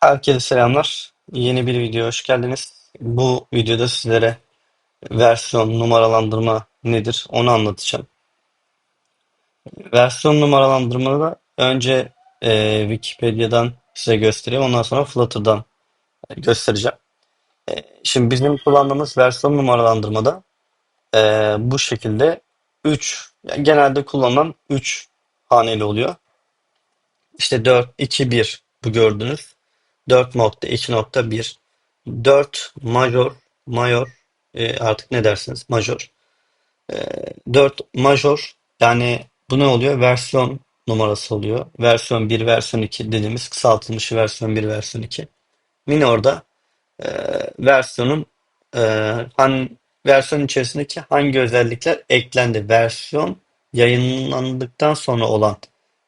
Herkese selamlar. Yeni bir video hoş geldiniz. Bu videoda sizlere versiyon numaralandırma nedir onu anlatacağım. Versiyon numaralandırmada da önce e, Wikipedia'dan size göstereyim. Ondan sonra Flutter'dan göstereceğim. E, şimdi bizim kullandığımız versiyon numaralandırmada e, bu şekilde 3 yani genelde kullanılan 3 haneli oluyor. İşte 4, 2, 1 bu gördüğünüz. 4.2.1 4 major mayor e, artık ne dersiniz? Major. E, 4 major yani bu ne oluyor? Versiyon numarası oluyor. Versiyon 1 versiyon 2 dediğimiz kısaltılmış versiyon 1 versiyon 2 minorda e, versiyonun e, han, versiyon içerisindeki hangi özellikler eklendi? Versiyon yayınlandıktan sonra olan.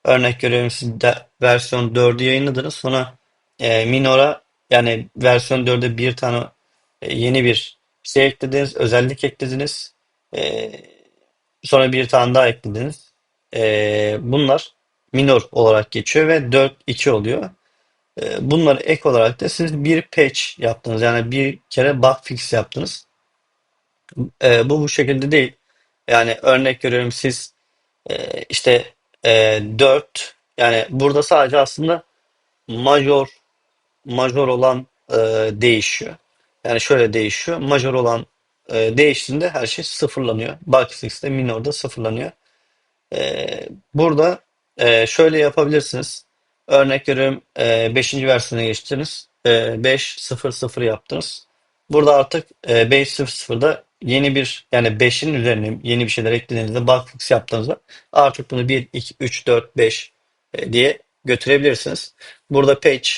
Örnek veriyorum siz de versiyon 4'ü yayınladınız sonra e, minora yani versiyon 4'e bir tane e, yeni bir şey eklediniz özellik eklediniz e, sonra bir tane daha eklediniz E, bunlar minor olarak geçiyor ve 4-2 oluyor. E, bunları ek olarak da siz bir patch yaptınız. Yani bir kere bug fix yaptınız. E, bu bu şekilde değil. Yani örnek veriyorum siz e, işte e, 4 yani burada sadece aslında major major olan e, değişiyor. Yani şöyle değişiyor. Major olan e, değiştiğinde her şey sıfırlanıyor. Bug minor'da sıfırlanıyor. Ee, burada e, şöyle yapabilirsiniz. Örnek veriyorum e, 5. versiyona geçtiniz. E, 5.0.0 yaptınız. Burada artık e, 5.0.0'da yeni bir yani 5'in üzerine yeni bir şeyler eklediğinizde bug fix yaptığınızda artık bunu 1, 2, 3, 4, 5 e, diye götürebilirsiniz. Burada patch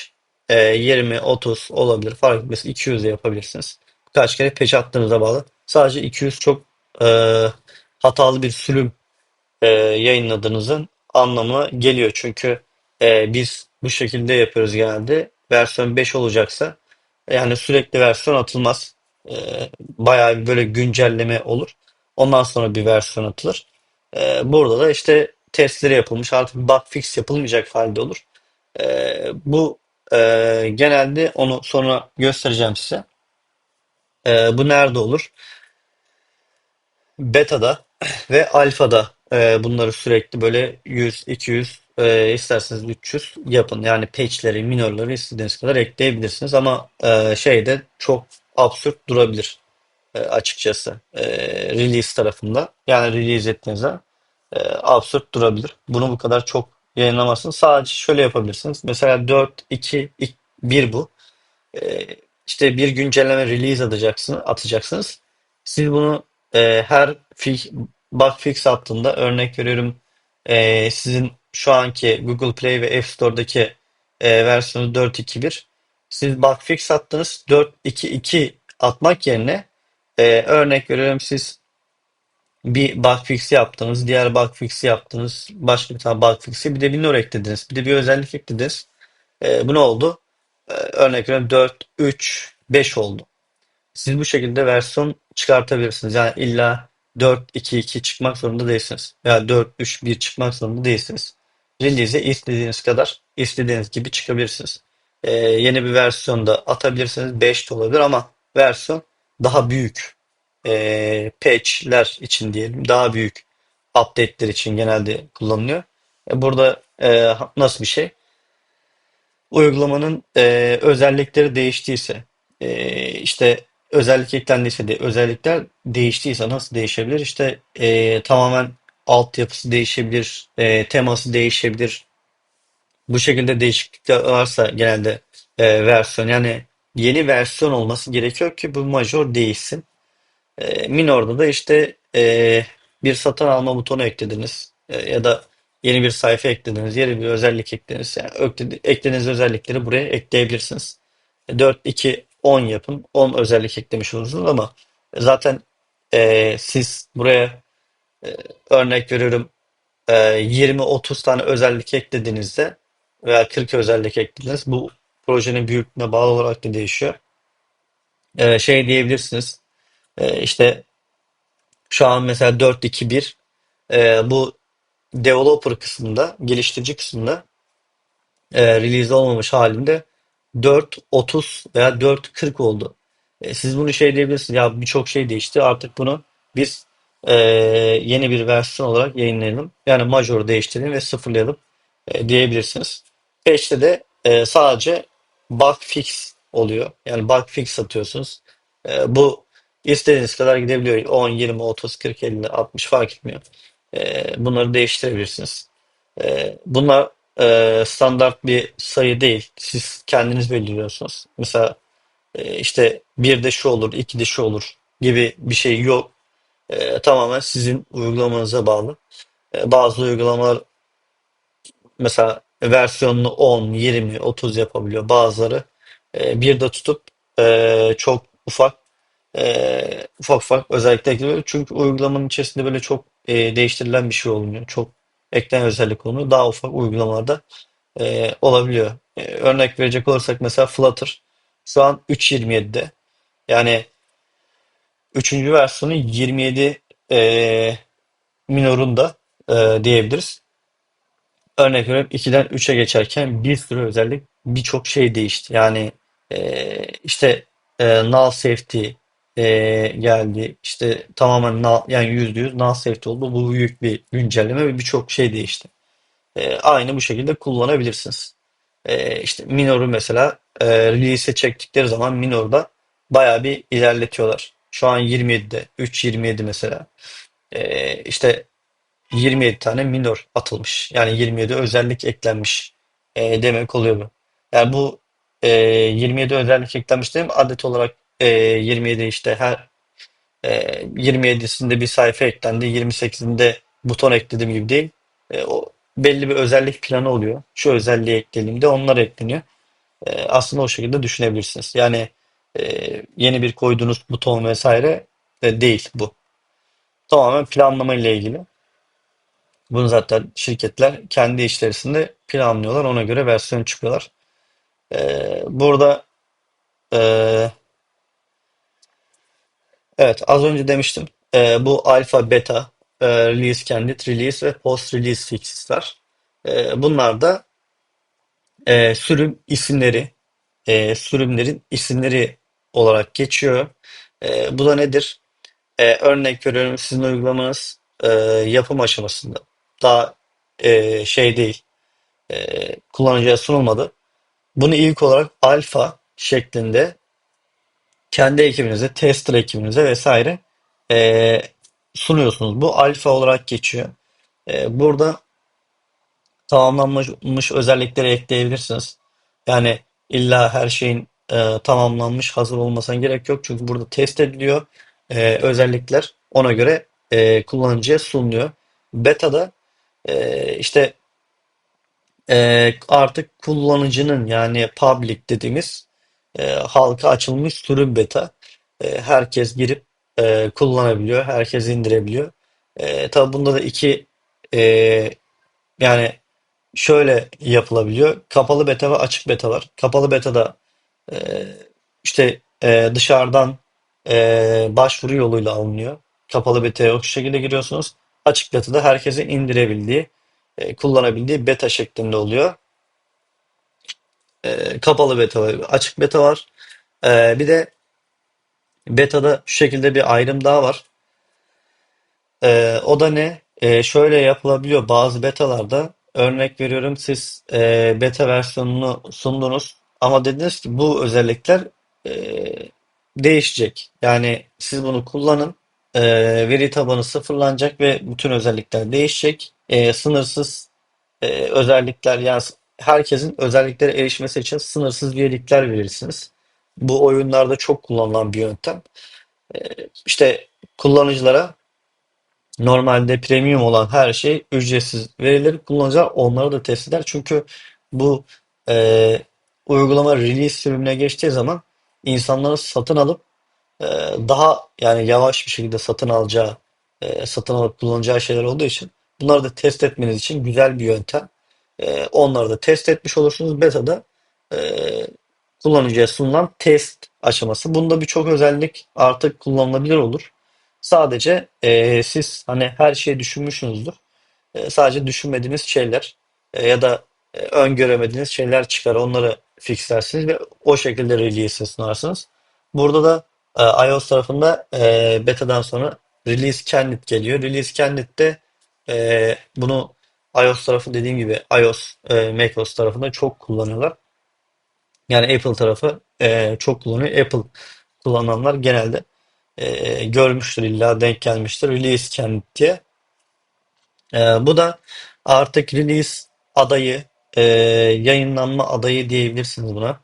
e, 20, 30 olabilir. Fark etmez 200 de yapabilirsiniz. Kaç kere patch attığınıza bağlı. Sadece 200 çok e, hatalı bir sürüm e, yayınladığınızın anlamı geliyor. Çünkü e, biz bu şekilde yapıyoruz genelde. Versiyon 5 olacaksa yani sürekli versiyon atılmaz. E, bayağı böyle güncelleme olur. Ondan sonra bir versiyon atılır. E, burada da işte testleri yapılmış artık bug fix yapılmayacak halde olur. E, bu e, genelde onu sonra göstereceğim size. E, bu nerede olur? Beta'da ve alfada e, bunları sürekli böyle 100, 200, e, isterseniz 300 yapın. Yani patch'leri, minorları istediğiniz kadar ekleyebilirsiniz ama e, şeyde çok absürt durabilir e, açıkçası e, release tarafında. Yani release ettiğinizde e, absürt durabilir. Bunu bu kadar çok yayınlamazsınız. Sadece şöyle yapabilirsiniz. Mesela 4, 2, 1 bu. E, işte bir güncelleme release atacaksınız, atacaksınız. Siz bunu e, her fi, bug fix attığında örnek veriyorum e, sizin şu anki Google Play ve App Store'daki e, versiyonu 4.2.1 siz bug fix attınız 4.2.2 atmak yerine e, örnek veriyorum siz bir bug fix yaptınız, diğer bug fix yaptınız, başka bir tane bug fix'i bir de bir nur eklediniz, bir de bir özellik eklediniz. E, bu ne oldu? E, örnek veriyorum 4, 3, 5 oldu. Siz bu şekilde versiyon çıkartabilirsiniz. Yani illa 4-2-2 çıkmak zorunda değilsiniz. Veya 4-3-1 çıkmak zorunda değilsiniz. Release'e istediğiniz kadar, istediğiniz gibi çıkabilirsiniz. Ee, yeni bir versiyonda atabilirsiniz. 5 de olabilir ama versiyon daha büyük ee, patch'ler için diyelim. Daha büyük update'ler için genelde kullanılıyor. E, burada e, nasıl bir şey? uygulamanın e, özellikleri değiştiyse e, işte özellik eklendiyse de özellikler değiştiyse nasıl değişebilir? İşte e, tamamen altyapısı değişebilir, e, teması değişebilir. Bu şekilde değişiklikler varsa genelde e, versiyon yani yeni versiyon olması gerekiyor ki bu major değişsin. E, minor'da da işte e, bir satın alma butonu eklediniz E, ya da yeni bir sayfa eklediniz, yeni bir özellik eklediniz. Yani ökledi- eklediğiniz özellikleri buraya ekleyebilirsiniz. E, 4, 2, 10 yapın. 10 özellik eklemiş olursunuz ama zaten e, siz buraya e, örnek veriyorum e, 20-30 tane özellik eklediğinizde veya 40 özellik eklediniz. Bu projenin büyüklüğüne bağlı olarak da değişiyor. E, şey diyebilirsiniz. E, işte şu an mesela 4-2-1 e, bu developer kısmında, geliştirici kısmında e, release olmamış halinde 4.30 veya 4.40 oldu. E, siz bunu şey diyebilirsiniz ya birçok şey değişti artık bunu biz e, yeni bir versiyon olarak yayınlayalım. Yani major değiştirelim ve sıfırlayalım e, diyebilirsiniz. Patch'te de e, sadece bug fix oluyor. Yani bug fix atıyorsunuz. E, bu istediğiniz kadar gidebiliyor. 10, 20, 30, 40, 50, 60 fark etmiyor. E, bunları değiştirebilirsiniz. E, bunlar e, standart bir sayı değil. Siz kendiniz belirliyorsunuz. Mesela e, işte bir de şu olur, iki de şu olur gibi bir şey yok. E, tamamen sizin uygulamanıza bağlı. Bazı uygulamalar mesela versiyonunu 10, 20, 30 yapabiliyor. Bazıları e, bir de tutup e, çok ufak e, ufak ufak özellikler ekliyor. Çünkü uygulamanın içerisinde böyle çok e, değiştirilen bir şey olmuyor. Çok eklenen özellik olmuyor. Daha ufak uygulamalarda e, olabiliyor. E, örnek verecek olursak mesela Flutter şu an 3.27'de. Yani üçüncü versiyonu 27 e, minorunda e, diyebiliriz. Örnek veriyorum 2'den 3'e geçerken bir sürü özellik birçok şey değişti. Yani e, işte e, null safety e, geldi. İşte tamamen null, yani %100 null safety oldu. Bu büyük bir güncelleme ve birçok şey değişti. E, aynı bu şekilde kullanabilirsiniz. E, işte Minor'u mesela e, release'e çektikleri zaman Minor'da bayağı bir ilerletiyorlar. Şu an 27'de 3.27 mesela. E, işte 27 tane minor atılmış. Yani 27 özellik eklenmiş e, demek oluyor bu. Yani bu e, 27 özellik eklenmiş değil? Adet olarak e, 27 işte her e, 27'sinde bir sayfa eklendi, 28'inde buton ekledim gibi değil. E, o belli bir özellik planı oluyor. Şu özelliği eklediğimde onlar ekleniyor. E, aslında o şekilde düşünebilirsiniz. Yani e, yeni bir koyduğunuz buton vesaire e, değil bu. Tamamen planlama ile ilgili. Bunu zaten şirketler kendi içerisinde planlıyorlar. Ona göre versiyon çıkıyorlar. Ee, burada e, evet az önce demiştim. Ee, bu alfa, beta, e, release candidate, release ve post release fixes var. Ee, bunlar da e, sürüm isimleri, e, sürümlerin isimleri olarak geçiyor. E, bu da nedir? E, örnek veriyorum sizin uygulamanız e, yapım aşamasında. Daha e, şey değil. e, kullanıcıya sunulmadı. Bunu ilk olarak alfa şeklinde kendi ekibinize, tester ekibinize vesaire e, sunuyorsunuz. Bu alfa olarak geçiyor. E, burada tamamlanmış özellikleri ekleyebilirsiniz. Yani illa her şeyin e, tamamlanmış hazır olmasına gerek yok. Çünkü burada test ediliyor. E, özellikler ona göre e, kullanıcıya sunuluyor. Beta'da e, işte e, artık kullanıcının yani public dediğimiz e, halka açılmış sürüm beta. E, herkes girip e, kullanabiliyor, herkes indirebiliyor. E, tabii bunda da iki e, yani şöyle yapılabiliyor. Kapalı beta ve açık beta var. Kapalı beta'da e, işte e, dışarıdan e, başvuru yoluyla alınıyor. Kapalı beta'ya o şekilde giriyorsunuz. Açık beta'da herkesin indirebildiği, e, kullanabildiği beta şeklinde oluyor. E, kapalı beta var, açık beta var. E, bir de beta'da şu şekilde bir ayrım daha var. E, o da ne? Şöyle yapılabiliyor bazı betalarda. Örnek veriyorum siz e, beta versiyonunu sundunuz ama dediniz ki bu özellikler e, değişecek. Yani siz bunu kullanın. E, veri tabanı sıfırlanacak ve bütün özellikler değişecek. E, sınırsız e, özellikler yani herkesin özelliklere erişmesi için sınırsız üyelikler verirsiniz. Bu oyunlarda çok kullanılan bir yöntem. E, işte kullanıcılara normalde premium olan her şey ücretsiz verilir. Kullanıcılar onları da test eder. Çünkü bu e, uygulama release sürümüne geçtiği zaman insanların satın alıp e, daha yani yavaş bir şekilde satın alacağı, e, satın alıp kullanacağı şeyler olduğu için bunları da test etmeniz için güzel bir yöntem. E, onları da test etmiş olursunuz. Beta'da e, kullanıcıya sunulan test aşaması. Bunda birçok özellik artık kullanılabilir olur. Sadece e, siz hani her şeyi düşünmüşsünüzdür. E, sadece düşünmediğiniz şeyler e, ya da e, öngöremediğiniz şeyler çıkar. Onları fixlersiniz ve o şekilde release'e sunarsınız. Burada da e, iOS tarafında e, beta'dan sonra release candidate geliyor. Release candidate'de e, bunu iOS tarafı dediğim gibi iOS, e, macOS tarafında çok kullanıyorlar. Yani Apple tarafı e, çok kullanıyor. Apple kullananlar genelde e, görmüştür illa denk gelmiştir. Release candidate diye. E, bu da artık release adayı, e, yayınlanma adayı diyebilirsiniz buna.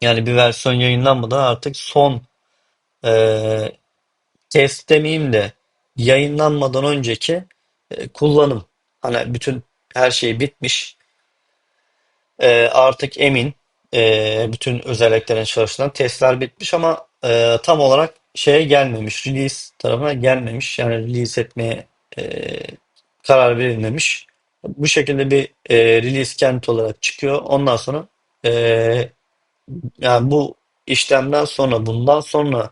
Yani bir versiyon yayınlanmadan artık son e, test demeyeyim de yayınlanmadan önceki e, kullanım. Hani bütün her şey bitmiş. E, artık emin. E, bütün özelliklerin çalıştığından testler bitmiş ama e, tam olarak şeye gelmemiş. Release tarafına gelmemiş. Yani release etmeye e, karar verilmemiş. Bu şekilde bir e, release kent olarak çıkıyor. Ondan sonra e, yani bu işlemden sonra bundan sonra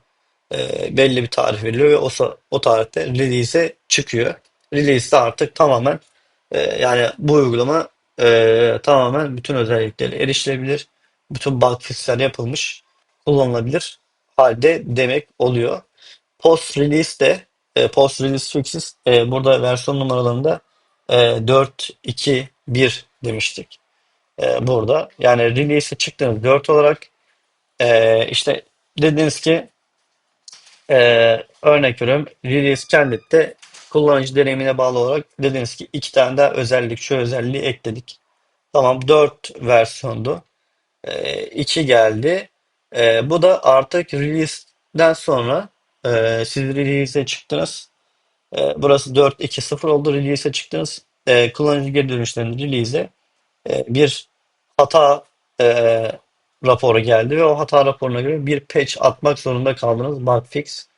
e, belli bir tarih veriliyor ve o, o tarihte release'e çıkıyor. Release'de artık tamamen e, yani bu uygulama e, tamamen bütün özellikleri erişilebilir. Bütün bug fixler yapılmış, kullanılabilir halde demek oluyor. Post release de e, post release fixes e, burada versiyon numaralarında e, 4, 2, 1 demiştik. E, burada yani release'e çıktığınız 4 olarak e, işte dediniz ki e, örnek veriyorum release candidate'te kullanıcı deneyimine bağlı olarak dediniz ki iki tane daha özellik şu özelliği ekledik. Tamam 4 versiyondu. E, 2 geldi. E, bu da artık release'den sonra e, siz release'e çıktınız. E, burası 4.2.0 oldu. Release'e çıktınız. E, kullanıcı geri dönüşlerinde release'e e, bir hata e, raporu geldi ve o hata raporuna göre bir patch atmak zorunda kaldınız. Bug fix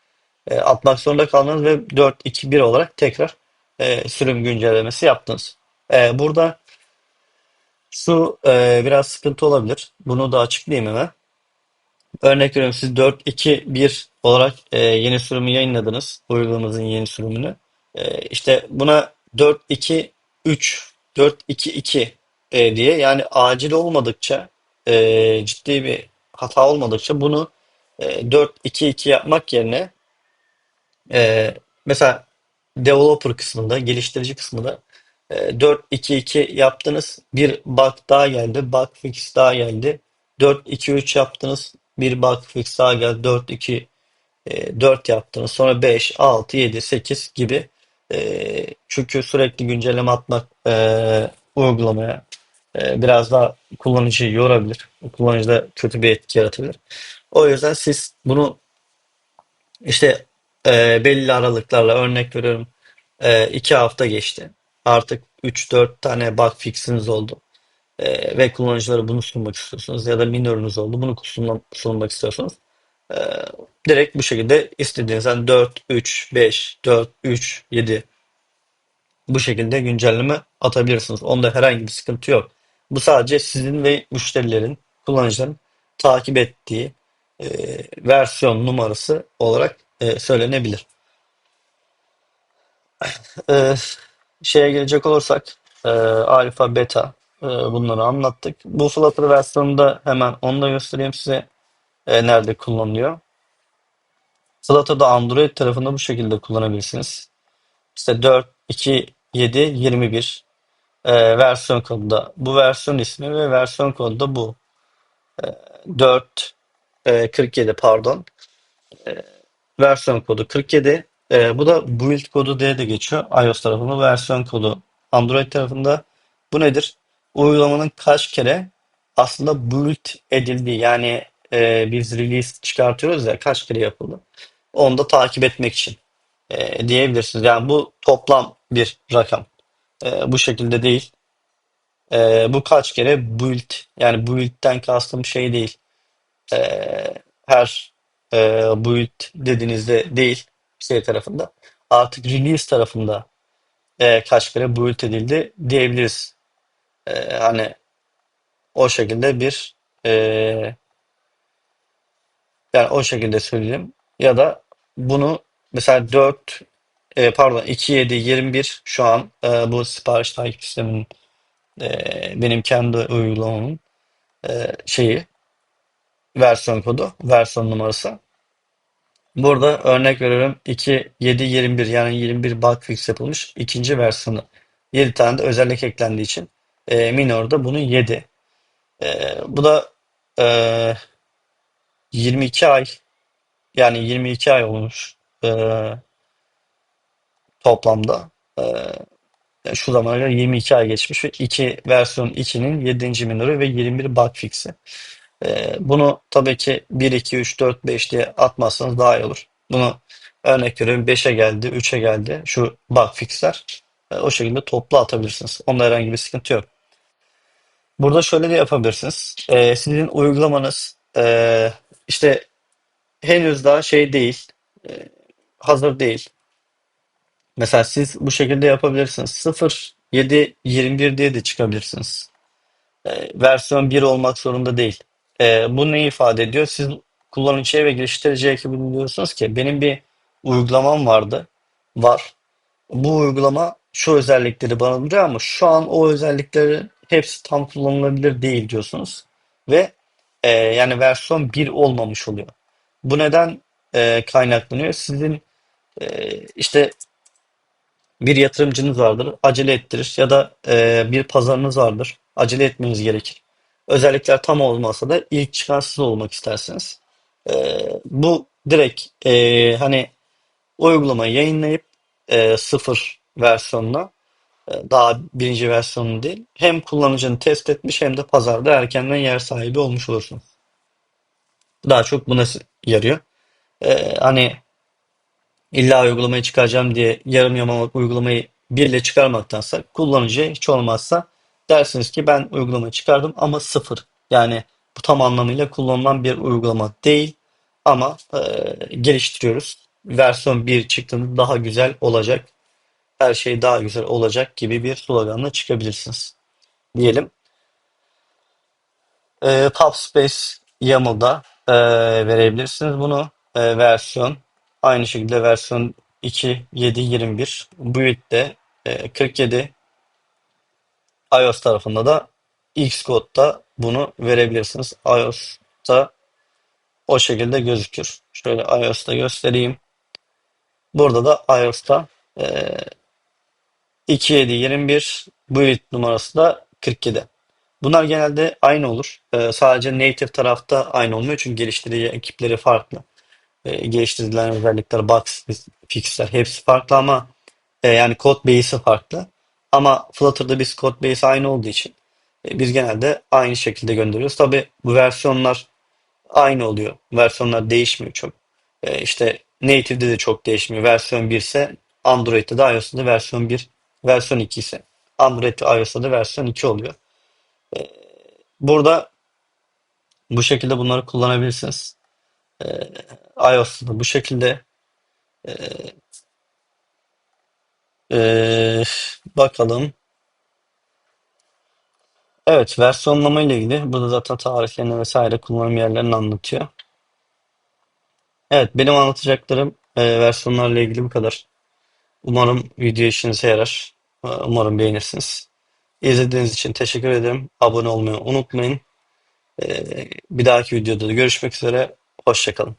e, atmak zorunda kaldınız ve 4.2.1 olarak tekrar e, sürüm güncellemesi yaptınız. E, burada şu e, biraz sıkıntı olabilir. Bunu da açıklayayım hemen. Örnek veriyorum siz 4.2.1 olarak e, yeni sürümü yayınladınız. Uygulamanızın yeni sürümünü. E, işte buna 4.2.3, 4.2.2 e, diye yani acil olmadıkça e, ciddi bir hata olmadıkça bunu e, 4.2.2 yapmak yerine e, mesela developer kısmında, geliştirici kısmında e, 4-2-2 yaptınız. Bir bug daha geldi. Bug fix daha geldi. 4-2-3 yaptınız. Bir bug fix daha geldi. 4-2 e, 4 yaptınız. Sonra 5, 6, 7, 8 gibi. E, çünkü sürekli güncelleme atmak e, uygulamaya e, biraz daha kullanıcıyı yorabilir. Kullanıcıda kötü bir etki yaratabilir. O yüzden siz bunu işte e, belli aralıklarla örnek veriyorum e, iki hafta geçti. Artık üç dört tane bug fix'iniz oldu. E, ve kullanıcılara bunu sunmak istiyorsunuz ya da minörünüz oldu. Bunu sunmak, sunmak istiyorsunuz. E, direkt bu şekilde istediğiniz yani 4, 3, 5, 4, 3, 7 bu şekilde güncelleme atabilirsiniz. Onda herhangi bir sıkıntı yok. Bu sadece sizin ve müşterilerin, kullanıcıların takip ettiği e, versiyon numarası olarak e, söylenebilir. E, şeye gelecek olursak e, alfa, beta e, bunları anlattık. Bu Flutter versiyonunda hemen onu da göstereyim size e, nerede kullanılıyor. Flutter'da Android tarafında bu şekilde kullanabilirsiniz. İşte 4, 2, 7, 21 e, versiyon kodu bu versiyon ismi ve versiyon kodu da bu. E, 4, e, 47 pardon. E, versiyon kodu 47. E, bu da build kodu diye de geçiyor. iOS tarafında versiyon kodu Android tarafında. Bu nedir? Uygulamanın kaç kere aslında build edildiği yani e, biz release çıkartıyoruz ya kaç kere yapıldı. Onu da takip etmek için e, diyebilirsiniz. Yani bu toplam bir rakam. E, bu şekilde değil. E, bu kaç kere build yani build'den kastım şey değil. E, her e, build dediğinizde değil şey tarafında. Artık release tarafında e, kaç kere build edildi diyebiliriz. E, hani o şekilde bir e, yani o şekilde söyleyeyim. Ya da bunu mesela 4 e, pardon 2 7 21 şu an e, bu sipariş takip sisteminin e, benim kendi uygulamamın e, şeyi versiyon kodu, versiyon numarası. Burada örnek veriyorum 2.7.21 yani 21 bug fix yapılmış ikinci versiyonu. 7 tane de özellik eklendiği için e, Minor'da bunu 7. E, bu da e, 22 ay yani 22 ay olmuş e, toplamda. E, şu zamana kadar 22 ay geçmiş ve 2 versiyon 2'nin 7. Minor'u ve 21 bug fix'i. Ee, bunu tabii ki 1, 2, 3, 4, 5 diye atmazsanız daha iyi olur. Bunu örnek veriyorum 5'e geldi, 3'e geldi şu bug fixler. Ee, o şekilde toplu atabilirsiniz. Onda herhangi bir sıkıntı yok. Burada şöyle de yapabilirsiniz. Ee, sizin uygulamanız ee, işte henüz daha şey değil, ee, hazır değil. Mesela siz bu şekilde yapabilirsiniz. 0, 7, 21 diye de çıkabilirsiniz. E, versiyon 1 olmak zorunda değil. E, bu ne ifade ediyor? Siz kullanıcıya ve geliştirici ekibine diyorsunuz ki benim bir uygulamam vardı. Var. Bu uygulama şu özellikleri barındırıyor ama şu an o özellikleri hepsi tam kullanılabilir değil diyorsunuz. Ve e, yani versiyon 1 olmamış oluyor. Bu neden e, kaynaklanıyor? Sizin e, işte bir yatırımcınız vardır, acele ettirir ya da e, bir pazarınız vardır, acele etmeniz gerekir. Özellikler tam olmasa da ilk çıkan siz olmak istersiniz. E, bu direkt e, hani uygulamayı yayınlayıp e, sıfır versiyonuna e, daha birinci versiyonu değil hem kullanıcını test etmiş hem de pazarda erkenden yer sahibi olmuş olursunuz. Daha çok buna yarıyor. E, hani İlla uygulamayı çıkaracağım diye yarım yamalak uygulamayı bir ile çıkarmaktansa kullanıcıya hiç olmazsa dersiniz ki ben uygulamayı çıkardım ama sıfır. Yani bu tam anlamıyla kullanılan bir uygulama değil ama e, geliştiriyoruz. Versiyon 1 çıktığında daha güzel olacak. Her şey daha güzel olacak gibi bir sloganla çıkabilirsiniz. Diyelim. E, PubSpace YAML'da e, verebilirsiniz bunu. E, versiyon aynı şekilde versiyon 2.7.21 Build'de e, 47 iOS tarafında da Xcode'da bunu verebilirsiniz. iOS'ta o şekilde gözükür. Şöyle iOS'ta göstereyim. Burada da iOS'ta e, 2.7.21 Build numarası da 47. Bunlar genelde aynı olur. Ee, sadece native tarafta aynı olmuyor çünkü geliştirici ekipleri farklı. Ee, geliştirilen özellikler, bugs, fixler hepsi farklı ama e, yani code base'i farklı. Ama Flutter'da biz code base aynı olduğu için e, biz genelde aynı şekilde gönderiyoruz. Tabi bu versiyonlar aynı oluyor. Versiyonlar değişmiyor çok. E, işte native'de de çok değişmiyor. Versiyon 1 ise Android'de de iOS'ta da versiyon 1, versiyon 2 ise Android ve iOS'ta da versiyon 2 oluyor. Burada bu şekilde bunları kullanabilirsiniz. Ee, iOS'ta da bu şekilde. Ee, bakalım. Evet, versiyonlama ile ilgili. Burada zaten tarihlerini vesaire kullanım yerlerini anlatıyor. Evet, benim anlatacaklarım e, versiyonlarla ilgili bu kadar. Umarım video işinize yarar. Ee, Umarım beğenirsiniz. İzlediğiniz için teşekkür ederim. Abone olmayı unutmayın. Ee, bir dahaki videoda da görüşmek üzere. Hoşçakalın.